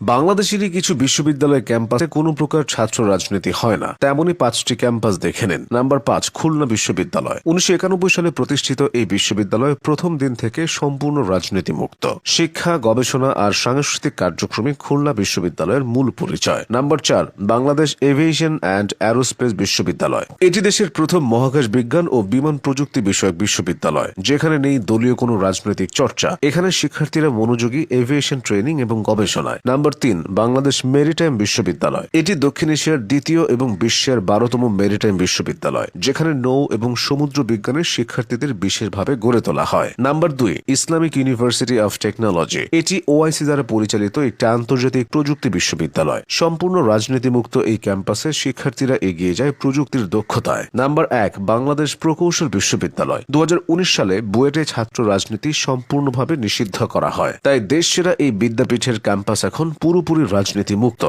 বাংলাদেশেরই কিছু বিশ্ববিদ্যালয় ক্যাম্পাসে কোনো প্রকার ছাত্র রাজনীতি হয় না। তেমনই পাঁচটি ক্যাম্পাস দেখে নেন। নাম্বার পাঁচ, খুলনা বিশ্ববিদ্যালয়। উনিশশো একানব্বই সালে প্রতিষ্ঠিত এই বিশ্ববিদ্যালয় প্রথম দিন থেকে সম্পূর্ণ রাজনীতি মুক্ত শিক্ষা, গবেষণা আর সাংস্কৃতিক কার্যক্রমে খুলনা বিশ্ববিদ্যালয়ের মূল পরিচয়। নাম্বার চার, বাংলাদেশ এভিয়েশন অ্যান্ড অ্যারোস্পেস বিশ্ববিদ্যালয়। এটি দেশের প্রথম মহাকাশ বিজ্ঞান ও বিমান প্রযুক্তি বিষয়ক বিশ্ববিদ্যালয়, যেখানে নেই দলীয় কোনো রাজনৈতিক চর্চা। এখানে শিক্ষার্থীরা মনোযোগী এভিয়েশন ট্রেনিং এবং গবেষণায়। নাম্বার তিন, বাংলাদেশ মেরিটাইম বিশ্ববিদ্যালয়। এটি দক্ষিণ এশিয়ার দ্বিতীয় এবং বিশ্বের বারোতম মেরিটাইম বিশ্ববিদ্যালয়, যেখানে নৌ এবং সমুদ্র বিজ্ঞানের শিক্ষার্থীদের বিশেষভাবে গড়ে তোলা হয়। নাম্বার দুই, ইসলামিক ইউনিভার্সিটি অফ টেকনোলজি। এটি ওআইসি দ্বারা পরিচালিত একটি আন্তর্জাতিক প্রযুক্তি বিশ্ববিদ্যালয়। সম্পূর্ণ রাজনীতিমুক্ত এই ক্যাম্পাসে শিক্ষার্থীরা এগিয়ে যায় প্রযুক্তির দক্ষতায়। নাম্বার এক, বাংলাদেশ প্রকৌশল বিশ্ববিদ্যালয়। দু হাজার উনিশ সালে বুয়েটে ছাত্র রাজনীতি সম্পূর্ণভাবে নিষিদ্ধ করা হয়। তাই দেশ সেরা এই বিদ্যাপীঠের ক্যাম্পাস এখন পুরোপুরি রাজনীতি মুক্ত